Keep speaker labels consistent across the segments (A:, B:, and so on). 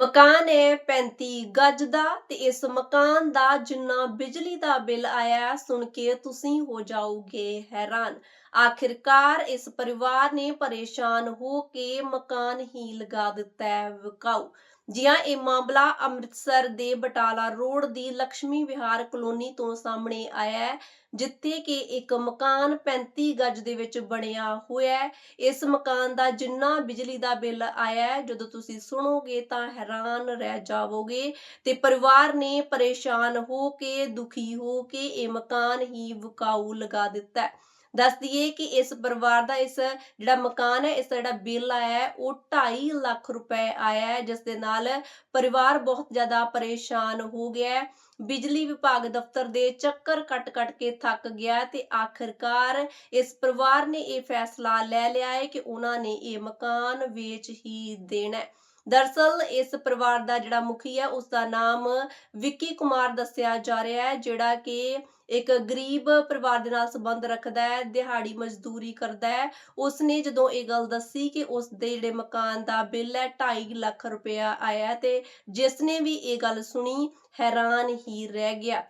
A: ਮਕਾਨ ਹੈ 35 ਗਜ ਦਾ ਤੇ ਇਸ ਮਕਾਨ ਦਾ ਜਿੰਨਾ ਬਿਜਲੀ ਦਾ ਬਿੱਲ ਆਇਆ ਸੁਣ ਕੇ ਤੁਸੀਂ ਹੋ ਜਾਓਗੇ ਹੈਰਾਨ। ਆਖਿਰਕਾਰ ਇਸ ਪਰਿਵਾਰ ਨੇ ਪਰੇਸ਼ਾਨ ਹੋ ਕੇ ਮਕਾਨ ਹੀ ਲਗਾ ਦਿੱਤਾ ਹੈ। ਵਿਕਾਊ। ਜੀ ਹਾਂ ਇਹ ਮਾਮਲਾ ਅੰਮ੍ਰਿਤਸਰ ਦੇ ਬਟਾਲਾ ਰੋਡ ਦੀ ਲక్ష్ਮੀ ਵਿਹਾਰ ਕਲੋਨੀ ਤੋਂ ਸਾਹਮਣੇ ਆਇਆ ਹੈ, ਜਿੱਥੇ ਕਿ ਇੱਕ ਮਕਾਨ 35 ਗਜ ਦੇ ਵਿੱਚ ਬਣਿਆ ਹੋਇਆ ਹੈ। ਇਸ ਮਕਾਨ ਦਾ ਜਿੰਨਾ ਬਿਜਲੀ ਦਾ ਬਿੱਲ ਆਇਆ ਹੈ, ਜਦੋਂ ਤੁਸੀਂ ਸੁਣੋਗੇ ਤਾਂ ਹੈਰਾਨ ਰਹਿ ਜਾਵੋਗੇ ਤੇ ਪਰਿਵਾਰ ਨੇ ਪਰੇਸ਼ਾਨ ਹੋ ਕੇ ਦੁਖੀ ਹੋ ਕੇ ਇਹ ਮਕਾਨ ਹੀ ਵਿਕਾਊ ਲਗਾ ਦਿੱਤਾ ਹੈ। ਦੱਸ ਦਈਏ ਕਿ ਇਸ ਪਰਿਵਾਰ ਦਾ ਇਸ ਜਿਹੜਾ ਮਕਾਨ ਹੈ, ਇਸ ਦਾ ਜਿਹੜਾ ਬਿੱਲ ਆਇਆ ਹੈ, ਉਹ 2.5 ਲੱਖ ਰੁਪਏ ਆਇਆ ਹੈ, ਜਿਸ ਦੇ ਨਾਲ ਪਰਿਵਾਰ ਬਹੁਤ ਜ਼ਿਆਦਾ ਪਰੇਸ਼ਾਨ ਹੋ ਗਿਆ ਹੈ। ਬਿਜਲੀ ਵਿਭਾਗ ਦਫ਼ਤਰ ਦੇ ਚੱਕਰ ਕੱਟ-ਕੱਟ ਕੇ ਥੱਕ ਗਿਆ ਤੇ ਆਖਿਰਕਾਰ ਇਸ ਪਰਿਵਾਰ ਨੇ ਇਹ ਫੈਸਲਾ ਲੈ ਲਿਆ ਹੈ ਕਿ ਉਹਨਾਂ ਨੇ ਇਹ ਮਕਾਨ ਵੇਚ ਹੀ ਦੇਣਾ ਹੈ। ਦਰਸਲ ਇਸ ਪਰਿਵਾਰ ਦਾ ਜਿਹੜਾ ਮੁਖੀ ਹੈ ਉਸ ਦਾ ਨਾਮ ਵਿੱਕੀ ਕੁਮਾਰ ਦੱਸਿਆ ਜਾ ਰਿਹਾ ਹੈ, ਜਿਹੜਾ ਕਿ ਇੱਕ ਗਰੀਬ ਪਰਿਵਾਰ ਦੇ ਨਾਲ ਸੰਬੰਧ ਰੱਖਦਾ ਹੈ, ਦਿਹਾੜੀ ਮਜ਼ਦੂਰੀ ਕਰਦਾ ਹੈ। ਉਸਨੇ ਜਦੋਂ ਇਹ ਗੱਲ ਦੱਸੀ ਕਿ ਉਸ ਦੇ ਜਿਹੜੇ ਮਕਾਨ ਦਾ ਬਿੱਲ ਹੈ 2.5 ਲੱਖ ਰੁਪਇਆ ਆਇਆ ਤੇ ਜਿਸ ਨੇ ਵੀ ਇਹ ਗੱਲ ਸੁਣੀ, ਹੈਰਾਨ ਹੀ ਰਹਿ ਗਿਆ।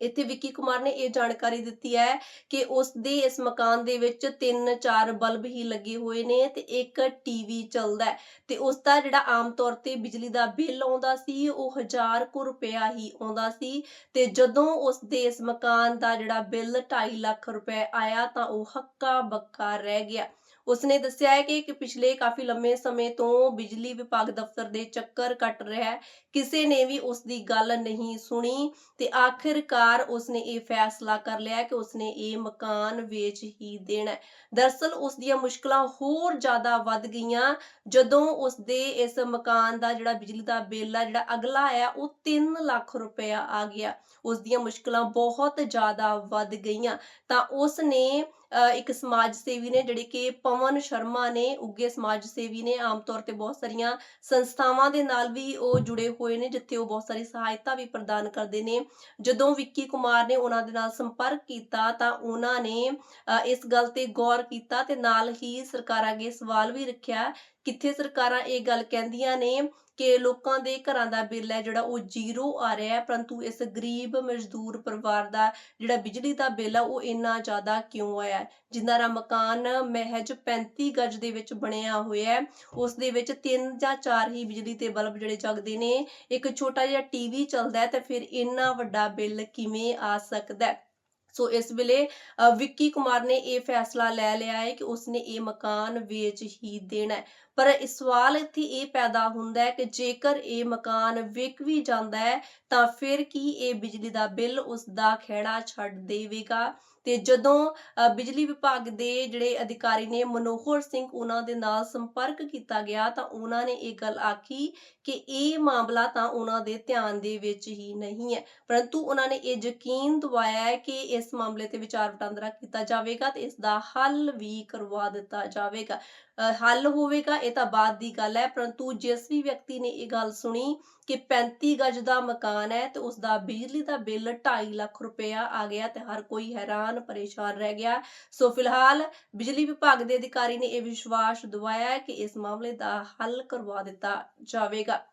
A: ਇੱਥੇ ਵਿੱਕੀ ਕੁਮਾਰ ਨੇ ਇਹ ਜਾਣਕਾਰੀ ਦਿੱਤੀ ਹੈ ਕਿ ਉਸ ਦੇ ਇਸ ਮਕਾਨ ਦੇ ਵਿੱਚ ਤਿੰਨ ਚਾਰ ਬਲਬ ਹੀ ਲੱਗੇ ਹੋਏ ਨੇ ਤੇ ਇੱਕ ਟੀਵੀ ਚੱਲਦਾ ਹੈ ਤੇ ਉਸ ਦਾ ਜਿਹੜਾ ਆਮ ਤੌਰ ਤੇ ਬਿਜਲੀ ਦਾ ਬਿੱਲ ਆਉਂਦਾ ਸੀ, ਉਹ 1000 ਕੁ ਰੁਪਇਆ ਹੀ ਆਉਂਦਾ ਸੀ ਤੇ ਜਦੋਂ ਉਸ ਦੇ ਇਸ ਮਕਾਨ ਦਾ ਜਿਹੜਾ ਬਿੱਲ 2.5 ਲੱਖ ਰੁਪਏ ਆਇਆ ਤਾਂ ਉਹ ਹੱਕਾ ਬੱਕਾ ਰਹਿ ਗਿਆ। ਉਸਨੇ ਦੱਸਿਆ ਹੈ ਕਿ ਪਿਛਲੇ ਕਾਫੀ ਲੰਮੇ ਸਮੇਂ ਤੋਂ ਬਿਜਲੀ ਵਿਭਾਗ ਦਫ਼ਤਰ ਦੇ ਚੱਕਰ ਕੱਟ ਰਿਹਾ ਹੈ। ਕਿਸੇ ਨੇ ਵੀ ਉਸ ਦੀ ਗੱਲ ਨਹੀਂ ਸੁਣੀ ਤੇ ਆਖਿਰਕਾਰ ਉਸਨੇ ਇਹ ਫੈਸਲਾ ਕਰ ਲਿਆ ਕਿ ਉਸਨੇ ਇਹ ਮਕਾਨ ਵੇਚ ਹੀ ਦੇਣਾ ਹੈ। ਦਰਸਲ ਉਸ ਦੀਆਂ ਮੁਸ਼ਕਲਾਂ ਹੋਰ ਜ਼ਿਆਦਾ ਵੱਧ ਗਈਆਂ। ਜਦੋਂ ਉਸ ਦੇ ਇਸ ਮਕਾਨ ਦਾ ਜਿਹੜਾ ਬਿਜਲੀ ਦਾ ਬਿੱਲ ਆ, ਜਿਹੜਾ ਅਗਲਾ ਆਇਆ ਉਹ 3 ਲੱਖ ਰੁਪਇਆ ਆ ਗਿਆ। ਉਸ ਦੀਆਂ ਮੁਸ਼ਕਲਾਂ ਬਹੁਤ ਜ਼ਿਆਦਾ ਵੱਧ ਗਈਆਂ। ਤਾਂ ਉਸ ਨੇ ਇੱਕ ਸਮਾਜ ਸੇਵੀ ਨੇ ਜਿਹੜੇ ਕਿ ਪਵਨ ਸ਼ਰਮਾ ਨੇ ਉੱਗੇ ਸਮਾਜ ਸੇਵੀ ਨੇ, ਆਮ ਤੌਰ ਤੇ ਬਹੁਤ ਸਾਰੀਆਂ ਸੰਸਥਾਵਾਂ ਦੇ ਨਾਲ ਵੀ ਉਹ ਜੁੜੇ ਹੋਏ ਨੇ, ਜਿੱਥੇ ਉਹ ਬਹੁਤ ਸਾਰੀ ਸਹਾਇਤਾ ਵੀ ਪ੍ਰਦਾਨ ਕਰਦੇ ਨੇ। ਜਦੋਂ ਵਿੱਕੀ ਕੁਮਾਰ ਨੇ ਉਹਨਾਂ ਦੇ ਨਾਲ ਸੰਪਰਕ ਕੀਤਾ ਤਾਂ ਉਹਨਾਂ ਨੇ ਇਸ ਗੱਲ ਤੇ ਗੌਰ ਕੀਤਾ ਤੇ ਨਾਲ ਹੀ ਸਰਕਾਰਾਂ ਅੱਗੇ ਸਵਾਲ ਵੀ ਰੱਖਿਆ ਕਿੱਥੇ ਸਰਕਾਰਾਂ ਇਹ ਗੱਲ ਕਹਿੰਦੀਆਂ ਨੇ ਕਿ ਲੋਕਾਂ ਦੇ ਘਰਾਂ ਦਾ ਬਿੱਲ ਹੈ ਜਿਹੜਾ ਉਹ ਜ਼ੀਰੋ ਆ ਰਿਹਾ ਹੈ, ਪਰੰਤੂ ਇਸ ਗਰੀਬ ਮਜ਼ਦੂਰ ਪਰਿਵਾਰ ਦਾ ਜਿਹੜਾ ਬਿਜਲੀ ਦਾ ਬਿੱਲ ਆ, ਉਹ ਇੰਨਾ ਜ਼ਿਆਦਾ ਕਿਉਂ ਆਇਆ ਹੈ? ਜਿਨ੍ਹਾਂ ਦਾ ਮਕਾਨ ਮਹਿਜ 35 ਗਜ ਦੇ ਵਿੱਚ ਬਣਿਆ ਹੋਇਆ ਹੈ, ਉਸ ਦੇ ਵਿੱਚ ਤਿੰਨ ਜਾਂ ਚਾਰ ਹੀ ਬਿਜਲੀ ਤੇ ਬਲਬ ਜਿਹੜੇ ਜਗਦੇ ਨੇ ਇੱਕ ਛੋਟਾ ਜਿਹਾ ਟੀਵੀ ਚੱਲਦਾ ਹੈ ਤੇ ਫਿਰ ਇੰਨਾ ਵੱਡਾ ਬਿੱਲ ਕਿਵੇਂ ਆ ਸਕਦਾ ਹੈ ਸੋ ਇਸ ਵੇਲੇ ਵਿੱਕੀ ਕੁਮਾਰ ਨੇ ਇਹ ਫੈਸਲਾ ਲੈ ਲਿਆ ਹੈ ਕਿ ਉਸਨੇ ਇਹ ਮਕਾਨ ਵੇਚ ਹੀ ਦੇਣਾ ਹੈ। ਪਰ ਸਵਾਲ ਇੱਥੇ ਇਹ ਪੈਦਾ ਹੁੰਦਾ ਹੈ ਕਿ ਜੇਕਰ ਇਹ ਮਕਾਨ ਵਿਕ ਵੀ ਜਾਂਦਾ ਹੈ, ਤਾਂ ਫਿਰ ਕੀ ਇਹ ਬਿਜਲੀ ਦਾ ਬਿੱਲ ਉਸ ਦਾ ਖਹਿੜਾ ਛੱਡ ਦੇਵੇਗਾ? ਤੇ ਜਦੋਂ ਬਿਜਲੀ ਵਿਭਾਗ ਦੇ ਜਿਹੜੇ ਅਧਿਕਾਰੀ ਨੇ ਮਨੋਹਰ ਸਿੰਘ ਉਹਨਾਂ ਦੇ ਨਾਲ ਸੰਪਰਕ ਕੀਤਾ ਗਿਆ ਤਾਂ ਉਹਨਾਂ ਨੇ ਇਹ ਗੱਲ ਆਖੀ ਕਿ ਇਹ ਮਾਮਲਾ ਤਾਂ ਉਹਨਾਂ ਦੇ ਧਿਆਨ ਦੇ ਵਿੱਚ ਹੀ ਨਹੀਂ ਹੈ। ਪਰੰਤੂ ਉਹਨਾਂ ਨੇ ਇਹ ਯਕੀਨ ਦਿਵਾਇਆ ਹੈ ਕਿ ਇਸ ਮਾਮਲੇ ਤੇ ਵਿਚਾਰ ਵਟਾਂਦਰਾ ਕੀਤਾ ਜਾਵੇਗਾ ਤੇ ਇਸ ਦਾ ਹੱਲ ਵੀ ਕਰਵਾ ਦਿੱਤਾ ਜਾਵੇਗਾ। ਹੱਲ ਹੋਵੇਗਾ, ਇਹ ਤਾਂ ਬਾਅਦ ਦੀ ਗੱਲ ਹੈ। ਪਰੰਤੂ ਜਿਸ ਵੀ ਵਿਅਕਤੀ ਨੇ ਇਹ ਗੱਲ ਸੁਣੀ ਕਿ 35 ਗਜ ਦਾ ਮਕਾਨ ਹੈ ਤੇ ਉਸ ਦਾ ਬਿਜਲੀ ਦਾ ਬਿੱਲ 2.5 ਲੱਖ ਰੁਪਇਆ ਆ ਗਿਆ ਤੇ ਹਰ ਕੋਈ ਹੈਰਾਨ, ਪਰੇਸ਼ਾਨ ਰਹਿ ਗਿਆ। ਸੋ ਫਿਲਹਾਲ ਬਿਜਲੀ ਵਿਭਾਗ ਦੇ ਅਧਿਕਾਰੀ ਨੇ ਇਹ ਵਿਸ਼ਵਾਸ ਦਿਵਾਇਆ ਕਿ ਇਸ ਮਾਮਲੇ ਦਾ ਹੱਲ ਕਰਵਾ ਦਿੱਤਾ ਜਾਵੇਗਾ।